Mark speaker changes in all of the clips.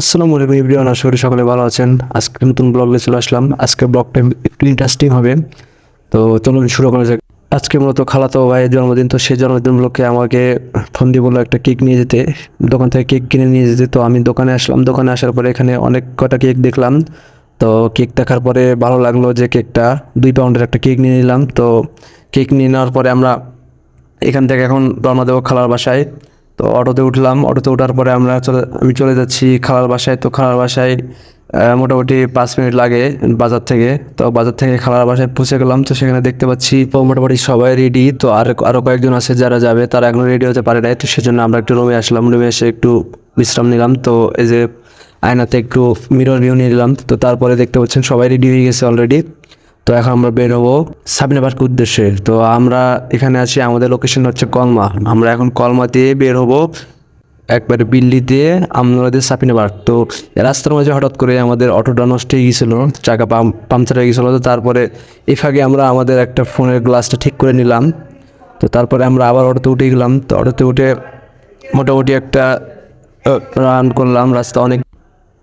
Speaker 1: আসসালামু আলাইকুম ইব্রিয়ান আশা করি সকলে ভালো আছেন। আজকে নতুন ব্লগে চলে আসলাম। আজকে ব্লগটা একটু ইন্টারেস্টিং হবে। তো চলুন শুরু করা যাক। আজকে মূলত খালাতো ভাইয়ের জন্মদিন, তো সেই জন্মদিন উপলক্ষে আমাকে ফোন দিয়ে বলল একটা কেক নিয়ে যেতে। দোকান থেকে কেক কিনে নিয়ে যেতে, তো আমি দোকানে আসলাম। দোকানে আসার পরে এখানে অনেক কটা কেক দেখলাম। তো কেক দেখার পরে ভালো লাগল যে কেকটা, দুই পাউন্ডের একটা কেক নিয়ে নিলাম। তো কেক নিয়ে নেওয়ার পরে আমরা এখান থেকে এখন রওনা দেবো খালার বাসায়। তো অটোতে উঠলাম। অটোতে ওঠার পরে আমরা চলে, আমি চলে যাচ্ছি খালার বাসায়। তো খালার বাসায় মোটামুটি পাঁচ মিনিট লাগে বাজার থেকে। তো বাজার থেকে খালার বাসায় পৌঁছে গেলাম। তো সেখানে দেখতে পাচ্ছি, তো মোটামুটি সবাই রেডি তো আর আরও কয়েকজন আছে যারা যাবে, তারা এখনও রেডি হতে পারে নাই। তো সেজন্য আমরা একটু রুমে আসলাম। রুমে এসে একটু বিশ্রাম নিলাম। তো এই যে আয়নাতে একটু মিরর ভিউ নিয়ে নিলাম। তো তারপরে দেখতে পাচ্ছেন সবাই রেডি হয়ে গেছে অলরেডি তো এখন আমরা বের হব সাবিনা পার্ক উদ্দেশ্যে। তো আমরা এখানে আছি, আমাদের লোকেশন হচ্ছে কলমা। আমরা এখন কলমা দিয়ে বের হব একবারে বিল্লি দিয়ে আমাদের সাপিনা পার্ক তো রাস্তার মাঝে হঠাৎ করে আমাদের অটোটা নষ্ট হয়ে গেছিল চাকা পাংচার হয়ে গেছিল তো তারপরে এই ফাঁকে আমরা আমাদের একটা ফোনের গ্লাসটা ঠিক করে নিলাম। তো তারপরে আমরা আবার অটোতে উঠে গেলাম। তো অটোতে উঠে মোটামুটি একটা রান করলাম, রাস্তা অনেক।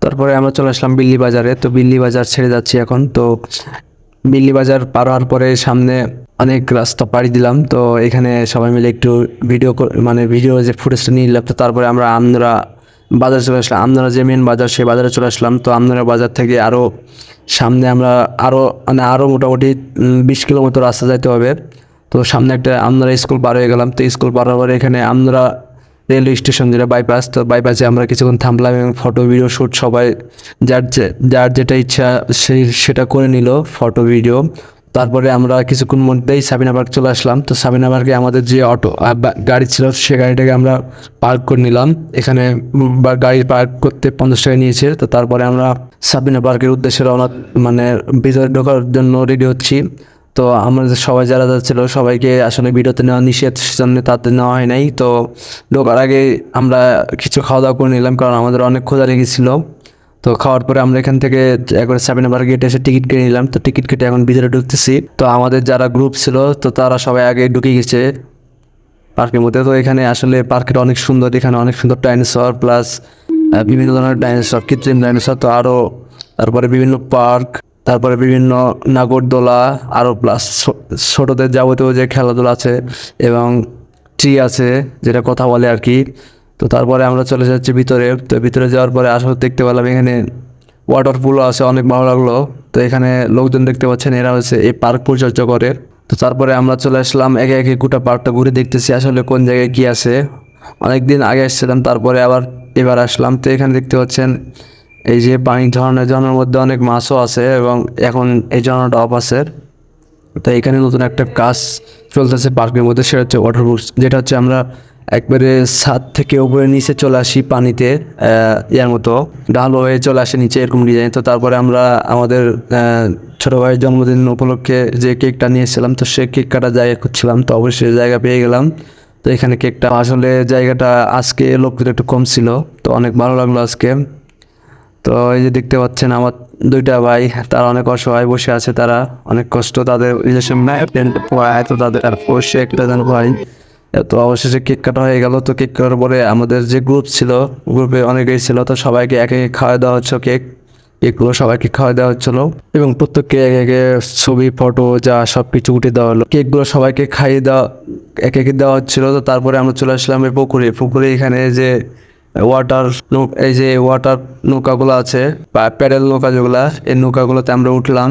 Speaker 1: তারপরে আমরা চলে আসলাম বিল্লি বাজারে। তো বিল্লি বাজার ছেড়ে যাচ্ছি এখন। তো বিল্লি বাজার পার হওয়ার পরে সামনে অনেক রাস্তা পাড়ি দিলাম। তো এখানে সবাই মিলে একটু ভিডিও মানে ভিডিও যে ফুটেজটা নিয়ে নিলাম, তো তারপরে আমরা আমরা বাজার চলে আসলাম। আমনারা যে মেন বাজার, সেই বাজারে চলে আসলাম। তো আমনারা বাজার থেকে আরও সামনে আমরা আরও মানে আরও মোটামুটি বিশ কিলোমিটার রাস্তা যাইতে হবে। তো সামনে একটা আমরা স্কুল পার হয়ে গেলাম। তো স্কুল পার হওয়ার পরে এখানে আমরা রেলওয়ে স্টেশন যেটা বাইপাস তো বাইপাসে আমরা কিছুক্ষণ থামলাম এবং ফটো ভিডিও শ্যুট সবাই যার যার যেটা ইচ্ছা সেই সেটা করে নিল ফটো ভিডিও তারপরে আমরা কিছুক্ষণ মধ্যেই সাবিনা পার্ক চলে আসলাম। তো সাবিনা পার্কে আমাদের যে অটো গাড়ি ছিল, সে গাড়িটাকে আমরা পার্ক করে নিলাম। এখানে বা- গাড়ি পার্ক করতে পঞ্চাশ টাকা নিয়েছে। তো তারপরে আমরা সাবিনা পার্কের উদ্দেশ্যে রওনা মানে ভিতরে ঢোকার জন্য রেডি হচ্ছি। তো আমাদের সবাই যারা যাচ্ছিল সবাইকে আসলে ভিডিওতে নেওয়া নিষেধ সেজন্য তাদের নেওয়া হয় নাই। তো ঢোকার আগে আমরা কিছু খাওয়া দাওয়া করে নিলাম কারণ আমাদের অনেক ক্ষুধা লেগেছিল। তো খাওয়ার পরে আমরা এখান থেকে একবার সেভেন নাম্বার গেটে এসে টিকিট কেটে নিলাম। তো টিকিট কেটে এখন ভিতরে ঢুকতেছি। তো আমাদের যারা গ্রুপ ছিল, তো তারা সবাই আগে ঢুকে গেছে পার্কের মধ্যে। তো এখানে আসলে পার্কটা অনেক সুন্দর, এখানে অনেক সুন্দর ডাইনোসর প্লাস বিভিন্ন ধরনের ডাইনোসর কৃত্রিম ডাইনোসর তো আরও তারপরে বিভিন্ন পার্ক তারপরে বিভিন্ন নাগরদোলা আরও প্লাস ছোটোদের যাবতীয় যে খেলাধুলা আছে এবং ট্রি আছে, যেটা কথা বলে আর কি। তো তারপরে আমরা চলে যাচ্ছি ভিতরে। তো ভিতরে যাওয়ার পরে আসলে দেখতে পেলাম এখানে ওয়াটার পুলও আছে, অনেক ভালো লাগল। তো এখানে লোকজন দেখতে পাচ্ছেন, এরা হচ্ছে এই পার্ক পরিচর্যা করে। তো তারপরে আমরা চলে আসলাম একে একে গোটা পার্কটা ঘুরে দেখতেছি, আসলে কোন জায়গায় কি আছে। অনেক দিন আগে এসেছিলাম, তারপরে আবার এবার আসলাম। তো এখানে দেখতে পাচ্ছেন এই যে পানি ঝর্ণা ঝর্ণার মধ্যে অনেক মাছও আছে এবং এখন এই ঝর্ণাটা অফ আছে। তো এখানে নতুন একটা কাজ চলতেছে পার্কের মধ্যে, সেটা হচ্ছে ওয়াটার বুকস যেটা হচ্ছে আমরা একবারে ছাদ থেকে উপরে নিচে চলে আসি পানিতে ইয়ার মতো। ডাল হয়ে চলে আসে নিচে, এরকম ডিজাইন তো তারপরে আমরা আমাদের ছোটো ভাইয়ের জন্মদিন উপলক্ষে যে কেকটা নিয়েছিলাম, তো সে কেক কাটার জায়গা খুঁজছিলাম, তো অবশ্যই জায়গা পেয়ে গেলাম। তো এখানে কেকটা, আসলে জায়গাটা আজকে লোকদের একটু কম ছিল, তো অনেক ভালো লাগল আজকে। তো এই যে দেখতে পাচ্ছেন আমার দুইটা ভাই, তারা অনেক অসহায় বসে আছে, তারা অনেক কষ্ট তাদের এত একটা যেন ভাই। তো অবশেষে কেক কাটা হয়ে গেল। তো কেক কাটার পরে আমাদের যে গ্রুপ ছিল গ্রুপে অনেকেই ছিল, তো সবাইকে একে একে খাওয়া দেওয়া হচ্ছে কেক। কেকগুলো সবাইকে খাওয়া দেওয়া হচ্ছিল। এবং প্রত্যেককে একে একে ছবি, ফটো, যা সব কিছু উঠে দেওয়া হলো। কেকগুলো সবাইকে খাইয়ে দেওয়া, একে একে দেওয়া হচ্ছিল। তো তারপরে আমরা চলে আসলাম এই পুকুরে। পুকুরে এখানে যে ওয়াটার এই যে ওয়াটার নৌকাগুলো আছে, বা প্যাডেল নৌকা যেগুলো, এই নৌকাগুলোতে আমরা উঠলাম।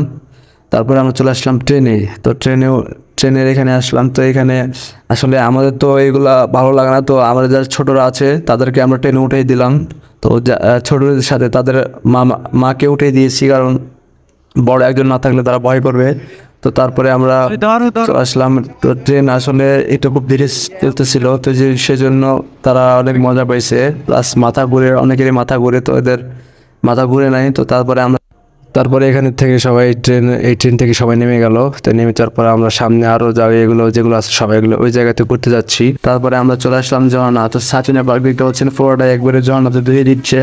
Speaker 1: তারপরে আমরা চলে আসলাম ট্রেনে। তো ট্রেনেও, ট্রেনের এখানে আসলাম। তো এখানে আসলে আমাদের তো এইগুলা ভালো লাগে না। তো আমাদের যারা ছোটরা আছে, তাদেরকে আমরা ট্রেনে উঠেই দিলাম। তো ছোটদের সাথে তাদের মা মাকে উঠে দিয়েছি। কারণ বড় একজন না থাকলে তারা ভয় করবে। তো তারপরে আমরা আসলাম। তো ট্রেন আসলে এটা খুব ধীরে চলতেছিল তো যে সেজন্য তারা অনেক মজা পাইছে। প্লাস মাথা ঘুরে অনেকেরই মাথা ঘুরে তো এদের মাথা ঘুরে নাই। তো তারপরে আমরা তারপরে এখানে থেকে সবাই ট্রেন এই ট্রেন থেকে সবাই নেমে গেল। তো নেমে যাওয়ার পরে আমরা সামনে আরও জায়গা এগুলো যেগুলো আছে সবাই এগুলো ওই জায়গাতে ঘুরতে যাচ্ছি। তারপরে আমরা চলে আসলাম ঝর্ণা তো সাচিনা পার্ক দেখতে পাচ্ছেন পুরোটা একবারে ঝর্ণাতে ধুয়ে দিচ্ছে।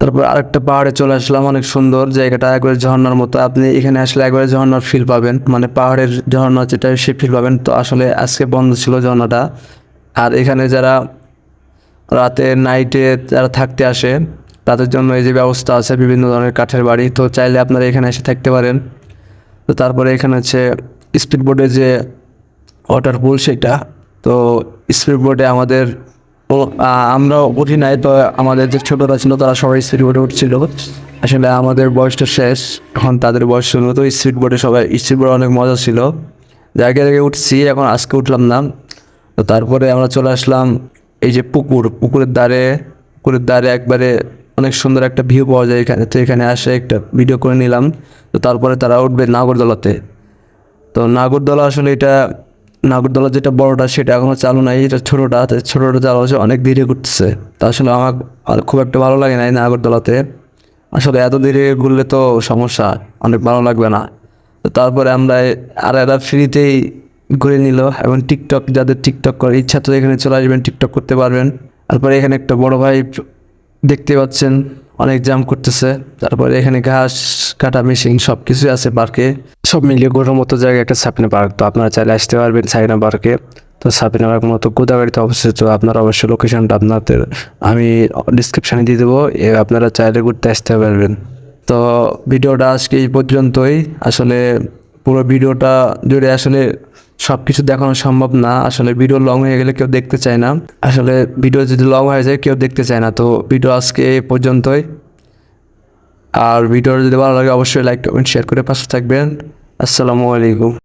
Speaker 1: তারপর আরেকটা পাহাড়ে চলে আসলাম, অনেক সুন্দর জায়গাটা, একবারে ঝর্ণার মতো। আপনি এখানে আসলে একবারে ঝর্ণার ফিল পাবেন মানে পাহাড়ের ঝর্ণা যেটা সে ফিল পাবেন। তো আসলে আজকে বন্ধ ছিল ঝর্ণাটা। আর এখানে যারা রাতে নাইটে যারা থাকতে আসে, তাদের জন্য এই যে ব্যবস্থা আছে, বিভিন্ন ধরনের কাঠের বাড়ি। তো চাইলে আপনারা এখানে এসে থাকতে পারেন। তো তারপরে এখানে হচ্ছে স্পিড বোর্ডে যে ওয়াটার পুল সেটা। তো স্পিড বোর্ডে আমাদের ও- আ- আমরাও উঠি নাই, তো আমাদের যে ছোটরা ছিল তারা সবাই স্পিড বোর্ডে উঠছিল। আসলে আমাদের বয়সটা শেষ, এখন তাদের বয়স ছিল তো স্পিড বোর্ডে সবাই স্পিড বোর্ডে অনেক মজা ছিল। জায়গায় জায়গায় উঠছি, এখন আজকে উঠলাম না। তো তারপরে আমরা চলে আসলাম এই যে পুকুর, পুকুরের ধারে পুকুরের ধারে একবারে অনেক সুন্দর একটা ভিউ পাওয়া যায় এখানে। তো এখানে আসে একটা ভিডিও করে নিলাম। তো তারপরে তারা উঠবে নাগরদোলাতে। তো নাগরদোলা আসলে এটা নাগরদোলা যেটা বড়টা সেটা এখনও চালু নাই, এটা ছোটোটা ছোটোটা চালু হচ্ছে অনেক ধীরে ঘুরতেছে। তা আসলে আমার খুব একটা ভালো লাগে না এই নাগরদোলাতে। আসলে এত ধীরে ঘুরলে তো সমস্যা, অনেক ভালো লাগবে না। তারপরে আমরা আর এরা ফ্রিতেই ঘুরে নিল, এবং টিকটক, যাদের টিকটক করে ইচ্ছা তো এখানে চলে আসবেন, টিকটক করতে পারবেন। তারপরে এখানে একটা বড় ভাই দেখতে পাচ্ছেন। অনেক জাম করতেছে। তারপরে এখানে ঘাস, কাটা মেশিন সব কিছুই আছে পার্কে সব মিলিয়ে গোটার মতো জায়গায় একটা সাপিনা পার্ক তো আপনারা চাইলে আসতে পারবেন সাইনা পার্কে তো সাপিনা পার্ক মতো গোদাগাড়িতে অবস্থিত। আপনারা অবশ্যই লোকেশনটা আপনাদের আমি ডিসক্রিপশানে দিয়ে দেবো। আপনারা চাইলে ঘুরতে আসতে পারবেন। তো ভিডিওটা আজকে এই পর্যন্তই। আসলে পুরো ভিডিওটা জুড়ে আসলে সব কিছু দেখানো সম্ভব না। আসলে ভিডিও লং হয়ে গেলে কেউ দেখতে চায় না। আসলে ভিডিও যদি লং হয়ে যায়, কেউ দেখতে চায় না। তো ভিডিও আজকে এ পর্যন্তই। আর ভিডিও যদি ভালো লাগে, অবশ্যই লাইক কমেন্ট শেয়ার করে পাশে থাকবেন। আসসালামু আলাইকুম।